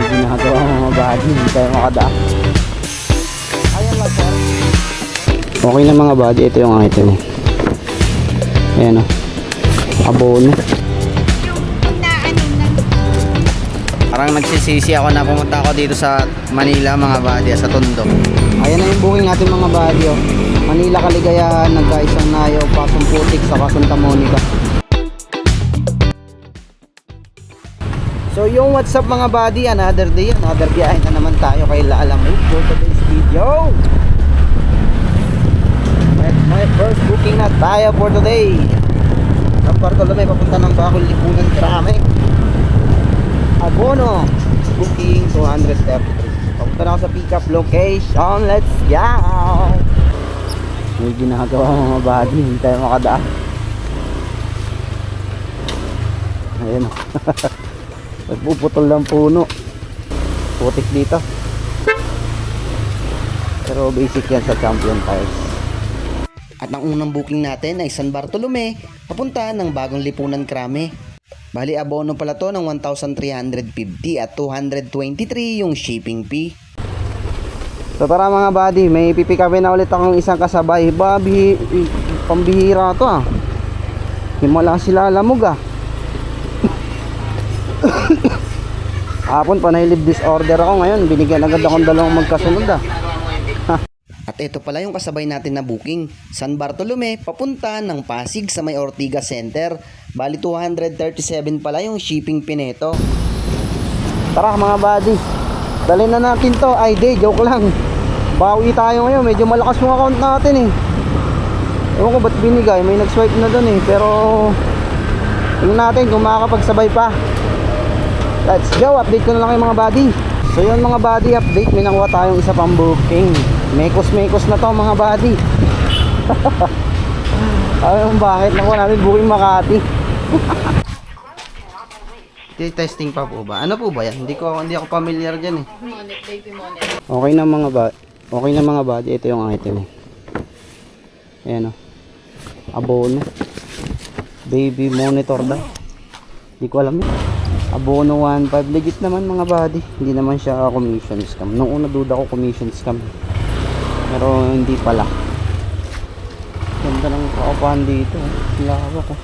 May ginagawa mga body, hindi tayo makadaan. Okay na mga body, ito yung item. Ayan o. Abono. Parang nagsisisi ako na pumunta ako dito sa Manila mga buddy, sa Tondo. Ayan na yung booking natin mga body o. Manila Kaligayahan, nagkaisang nayo, Pasong Putik, sa Santa Monica. So yung what's up mga buddy, another day, another biyahe na naman tayo kay La Alamut for today's video. My, my first booking na tayo for today. Ang Bartolome, papunta ng Bacol, Lipunan, Krame. Abono, booking 233. Papunta na ako sa pick up location, let's go! May ginagawa mga buddy, hindi tayo makadaan. Ayan o. Nagpuputol ng puno. Putik dito. Pero basic yan sa champion tires. At ang unang booking natin ay San Bartolome, papunta ng bagong lipunan krame. Bali abono pala to ng 1,350 at 223 yung shipping fee. So tara mga buddy, may pipikapin na ulit akong isang kasabay. Babi, pambihira to ah. Himala sila lamog ah. Hapon pa nahilib disorder ako ngayon. Binigyan agad akong dalawang magkasunod ah. At ito pala yung kasabay natin na booking. San Bartolome, papunta ng Pasig sa may Ortiga Center. Bali 237 pala yung shipping nito. Tara mga buddy. Dalhin na natin to. Ay day, joke lang. Bawi tayo ngayon. Medyo malakas yung account natin eh. Ewan ko ba't binigay. May nag-swipe na dun eh. Pero tingnan natin kung makakapagsabay pa. Let's go. Update ko na lang kayo mga buddy. So yun mga buddy, update. May nakuha tayong isa pang booking. Mekos-mekos na to mga buddy. Ayun bakit nakuha natin booking Makati. Testing pa po ba? Ano po ba yan? Hindi ko hindi ako familiar diyan eh. Okay na mga ba Okay na mga body, ito yung item. Ayan o. Abono. Baby monitor daw. Hindi ko alam yun. Abono 1.5. Legit naman mga body. Hindi naman siya commission scam. Nung una duda ko commission scam. Pero hindi pala. Ganda ng kaupahan dito. oh. Lawak ko.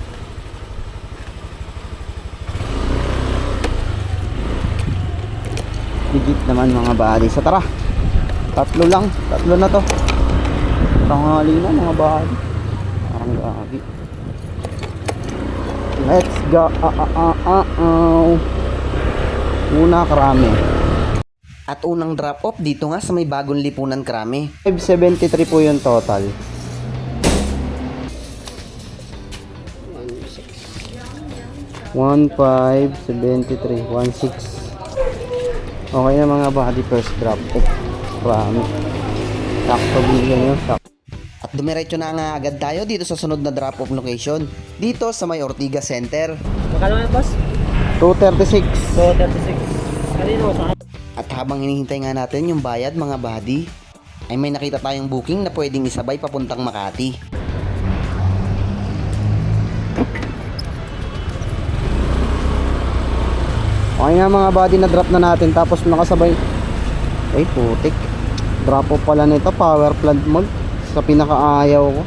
Legit naman mga body. So tara. Tatlo lang. Tatlo na to. Tanghali na mga body. Parang gagi. Let's go. Ah, ah, ah, ah, ah. Una karami. At unang drop off dito nga sa may bagong lipunan krame. 573 po yung total. One five seventy three one six. Okay na mga body first drop. Eh, Marami. Sakto bigyan yun. Sakto. Dumiretso na nga agad tayo dito sa sunod na drop off location. Dito sa may Ortiga Center. Magkano yan, boss? 236. So, 36. Kanino sa At habang hinihintay nga natin yung bayad mga buddy, ay may nakita tayong booking na pwedeng isabay papuntang Makati. Okay nga mga body na drop na natin tapos nakasabay ay putik drop off pala nito power plant mode sa pinakaayaw ko.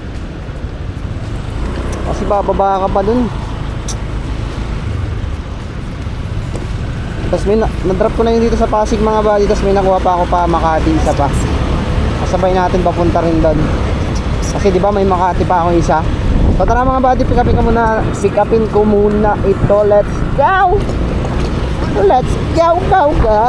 Kasi bababa ka pa dun. Tapos may na, na-drop ko na yun dito sa Pasig mga body tapos may nakuha pa ako pa Makati isa pa. Kasabay natin papunta rin doon kasi di ba may Makati pa ako isa? So tara mga body pick upin ko muna. Pick upin ko muna ito. Let's go! Let's go, go, go!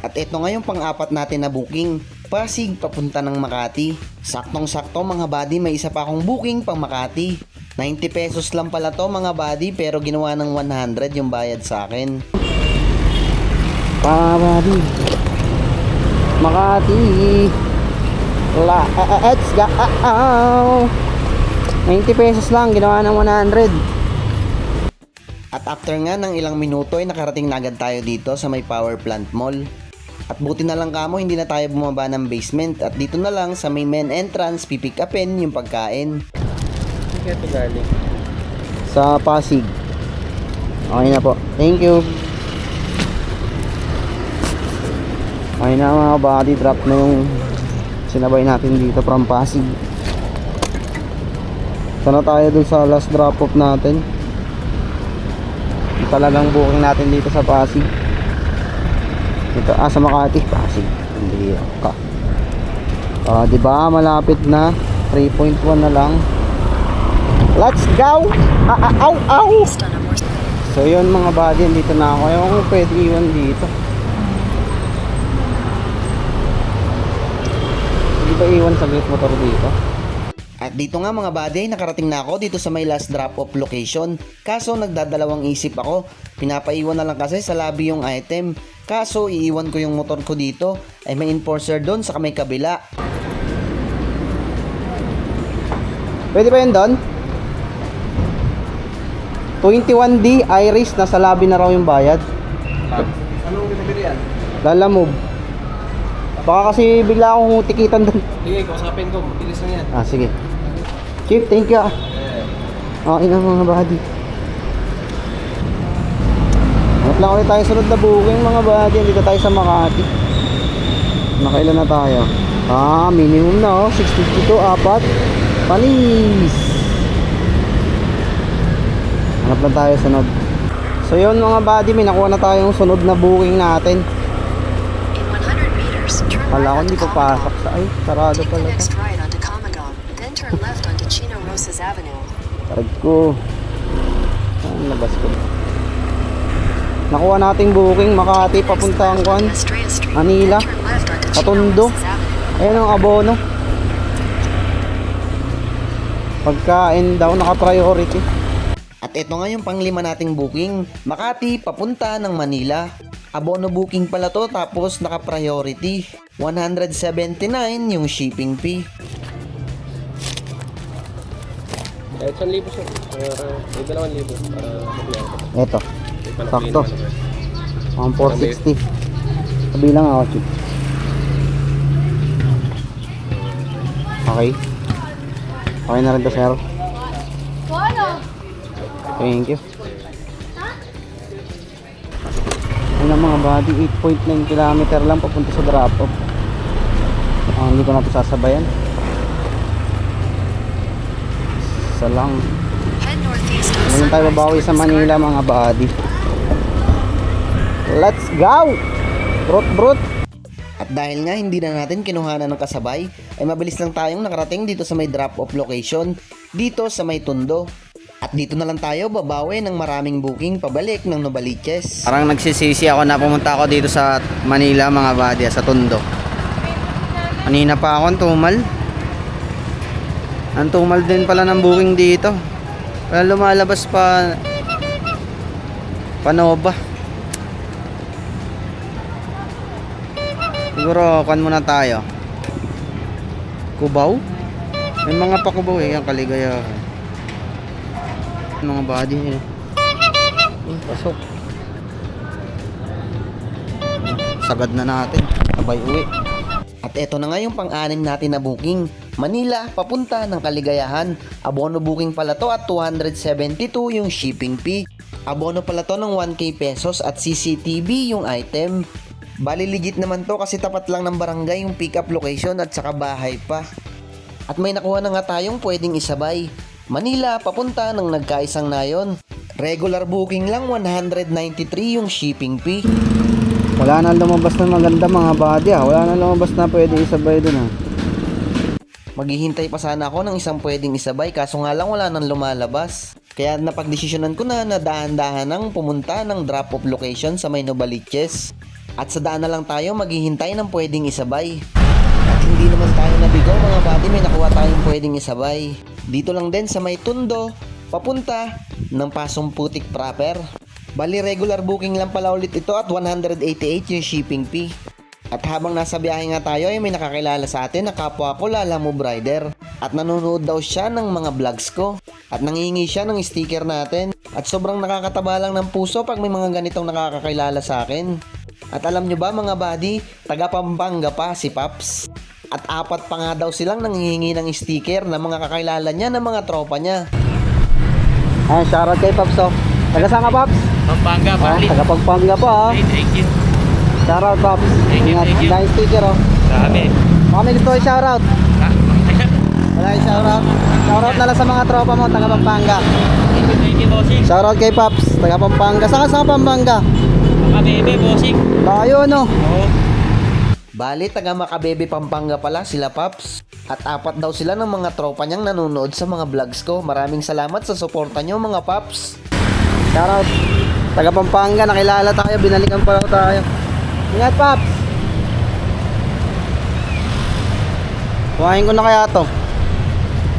At ito nga yung pang-apat natin na booking, Pasig papunta ng Makati. Saktong-sakto mga buddy, may isa pa akong booking pang Makati. 90 pesos lang pala to mga buddy pero ginawa ng 100 yung bayad sa akin. Pabadi. Makati. La, let's go. 90 pesos lang, ginawa ng 100. At after nga ng ilang minuto ay nakarating na agad tayo dito sa may power plant mall. At buti na lang kamo hindi na tayo bumaba ng basement at dito na lang sa may main entrance pipick upin yung pagkain. Kaya ito galing. Sa Pasig. Okay na po. Thank you. Ayun na mga body drop na yung sinabay natin dito from Pasig. Ito na tayo dun sa last drop off natin. Talagang booking natin dito sa Pasig. Ito, ah, sa Makati, Pasig. Hindi ka. Ah, di ba malapit na 3.1 na lang. Let's go! Ah, ah, ow, ow! So yun mga buddy, dito na ako. Ayaw kung pwede iwan dito. Hindi ba iwan sa gate motor dito? At dito nga mga buddy, nakarating na ako dito sa may last drop off location. Kaso nagdadalawang isip ako. Pinapaiwan na lang kasi sa lobby yung item. Kaso iiwan ko yung motor ko dito. Ay may enforcer doon sa may kabila. Pwede ba yun doon? 21D Iris, nasa lobby na raw yung bayad. Anong binibili yan? Lala move. Baka kasi bigla akong tikitan doon. Sige, kausapin ko. Bilis lang yan. Ah, sige. Chief, thank you ah. Okay na mga buddy. Lang ulit tayo sunod na booking mga buddy. Dito tayo sa Makati. Nakailan na tayo? Ah, minimum na oh. 652, apat. Panis! Hanap lang tayo sunod. So yun mga buddy, may nakuha na tayong sunod na booking natin. In 100 meters, turn Kala ko hindi papasok sa... Ay, sarado pala to. next right onto Comagong, then turn left onto Chino Rosas Avenue. Tarad ko. Ang labas ko. Nakuha nating booking Makati papuntang Kwan. Manila. Avenue. Ayan ang abono. Pagkain daw naka-priority. At ito nga yung panglima nating booking. Makati papunta ng Manila. Abono booking pala to tapos naka-priority. 179 yung shipping fee. Kahit 1,000 siya. Uh, may 2,000 para mabiyan ko. Sakto. naman ako. Ang 460. Kabilang ako, chip. Okay. Okay na rin to, sir. Thank you. Ano mga body, 8.9 km lang papunta sa drop off. Ah, hindi ko na ito sasabayan. Isa lang. Ngayon tayo babawi sa Manila mga body. Let's go! Brut brut! At dahil nga hindi na natin kinuhanan ng kasabay, ay mabilis lang tayong nakarating dito sa may drop-off location, dito sa may Tundo. At dito na lang tayo babawi ng maraming booking pabalik ng Novaliches. Parang nagsisisi ako na pumunta ako dito sa Manila mga body, sa Tondo. Kanina pa ako, ang tumal. Ang tumal din pala ng booking dito. Kaya lumalabas pa Panova. Siguro, kan muna tayo. Kubaw? May mga pa kubaw eh, yung kaligaya. Mga body eh. Eh, pasok. Sagad na natin. Abay uwi. At eto na nga yung pang-anim natin na booking. Manila, papunta ng Kaligayahan. Abono booking pala to at 272 yung shipping fee. Abono pala to ng 1k pesos at CCTV yung item. Bali legit naman to kasi tapat lang ng barangay yung pick up location at saka bahay pa. At may nakuha na nga tayong pwedeng isabay. Manila, papunta ng nagkaisang nayon. Regular booking lang 193 yung shipping fee. Wala na lumabas na maganda mga body ah. Wala na lumabas na pwede isabay dun ah. Maghihintay pa sana ako ng isang pwedeng isabay kaso nga lang wala nang lumalabas. Kaya napagdesisyonan ko na na dahan-dahan nang pumunta ng drop-off location sa may Novaliches. At sa daan na lang tayo maghihintay ng pwedeng isabay. At hindi naman tayo nabigo mga buddy may nakuha tayong pwedeng isabay. Dito lang din sa may Tundo, papunta ng Pasong Putik proper. Bali regular booking lang pala ulit ito at 188 yung shipping fee. At habang nasa biyahe nga tayo ay may nakakilala sa atin na kapwa ko Lala Move. At nanonood daw siya ng mga vlogs ko. At nangingi siya ng sticker natin. At sobrang nakakataba lang ng puso pag may mga ganitong nakakakilala sa akin. At alam nyo ba mga buddy, taga Pampanga pa si Paps. At apat pa nga daw silang nangihingi ng sticker na mga kakilala niya ng mga tropa niya. Ayan, shoutout kay Paps oh. Taga saan ka Paps? Pampanga, Ah, Bali. taga Pampanga pa ah. Hey, thank you. Shoutout, Pops. Thank you, thank you. Nice sticker, oh. Dami. Baka may gusto shoutout. Wala kayo shoutout. Shoutout na lang sa mga tropa mo, taga Pampanga. Thank you, thank you, bossing. Shoutout kay Pops, taga Pampanga. Saan ka sa Pampanga? Mga bebe, bossing. Tayo, no? Oo. Bali, taga Makabebe Pampanga pala sila Paps. At apat daw sila ng mga tropa niyang nanonood sa mga vlogs ko. Maraming salamat sa suporta niyo mga Paps. Shoutout. Taga Pampanga, nakilala tayo, binalikan pa raw tayo. Ingat, Pops! Kuhain ko na kaya to.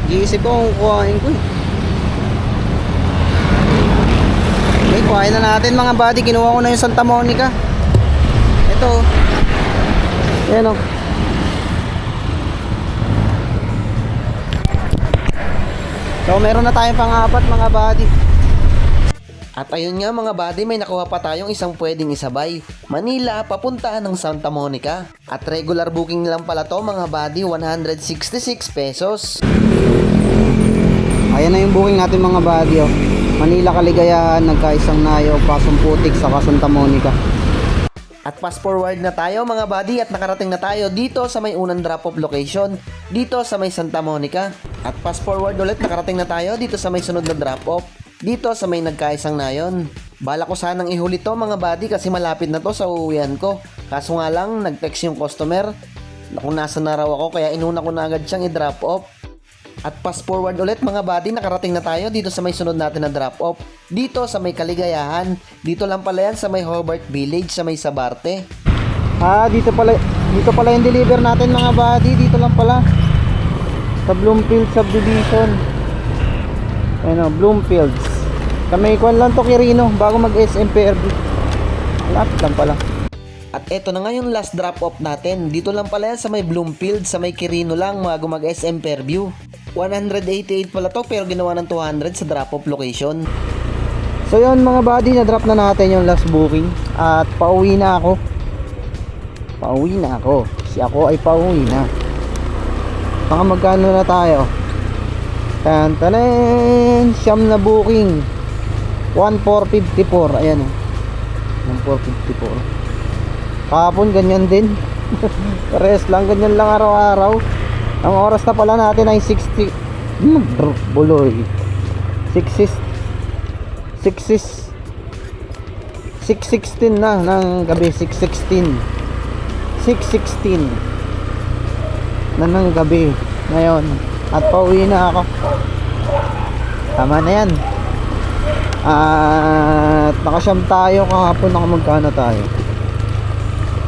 Giisip ko kung kuhain ko eh. Okay, kuhain na natin mga buddy. Kinuha ko na yung Santa Monica. Ito. oh. Ayan o. So meron na tayong pang-apat mga buddy. At ayun nga mga buddy, may nakuha pa tayong isang pwedeng isabay. Manila, papunta ng Santa Monica. At regular booking lang pala to mga buddy, 166 pesos. Ayan na yung booking natin mga buddy oh. Manila Kaligayahan, nagkaisang nayo, Pasong Putik, saka Santa Monica. At fast forward na tayo mga buddy at nakarating na tayo dito sa may unang drop-off location, dito sa may Santa Monica. At fast forward ulit nakarating na tayo dito sa may sunod na drop-off, dito sa may nagkaisang nayon. Bala ko sanang ihuli to mga buddy kasi malapit na to sa uuwian ko. Kaso nga lang, nag-text yung customer kung nasa na raw ako kaya inuna ko na agad siyang i-drop off. At fast forward ulit mga buddy, nakarating na tayo dito sa may sunod natin na drop off. Dito sa may Kaligayahan. Dito lang pala yan sa may Hobart Village sa may Sabarte. Ah, dito pala, dito pala yung deliver natin mga buddy, dito lang pala. Sa Bloomfield Subdivision. Ano, Bloomfields. May kwan lang to Quirino, bago mag SM PRB. Lapit lang pala. At eto na nga yung last drop off natin. Dito lang pala yan sa may Bloomfield, sa may Quirino lang, bago mag SM Fairview. 188 pala to pero ginawa ng 200 sa drop off location. So yun mga buddy, na-drop na natin yung last booking at pauwi na ako. Pauwi na ako. Si ako ay pauwi na. Baka magkano na tayo? Tan tanan, siyam na booking. 1454, ayan oh. 1454. Kahapon ganyan din. Rest lang ganyan lang araw-araw. Ang oras na pala natin ay 60 hmm, buloy. 60 6 6.16 na ng gabi 6.16 6.16 na ng gabi ngayon at pauwi na ako tama na yan at nakasyam tayo kahapon naka magkano tayo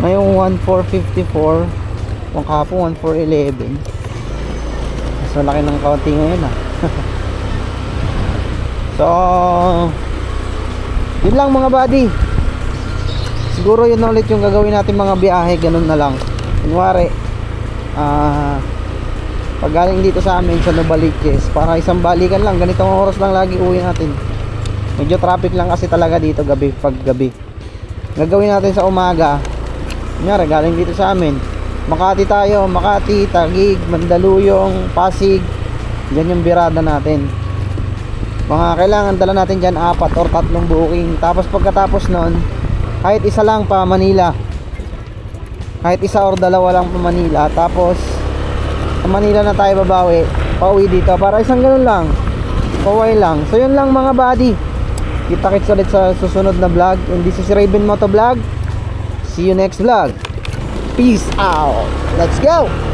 ngayong 1.454 kung kahapon 1.411 mas malaki ng kaunti ngayon ah. So yun lang mga buddy. Siguro yun na ulit yung gagawin natin mga biyahe ganun na lang. Kunwari ah pag galing dito sa amin sa Novaliches para isang balikan lang ganitong oras lang lagi uwi natin. Medyo traffic lang kasi talaga dito gabi pag gabi. Gagawin natin sa umaga kunyari galing dito sa amin Makati tayo Makati, Tagig, Mandaluyong Pasig. Yan yung birada natin. Mga kailangan dala natin dyan apat or tatlong booking. Tapos pagkatapos nun kahit isa lang pa Manila. Kahit isa or dalawa lang pa Manila. Tapos sa Manila na tayo babawi pauwi dito. Para isang ganun lang. Pauwi lang. So yun lang mga buddy. Kita kits ulit sa susunod na vlog. This is Raven Moto Vlog see you next vlog. Peace out. Let's go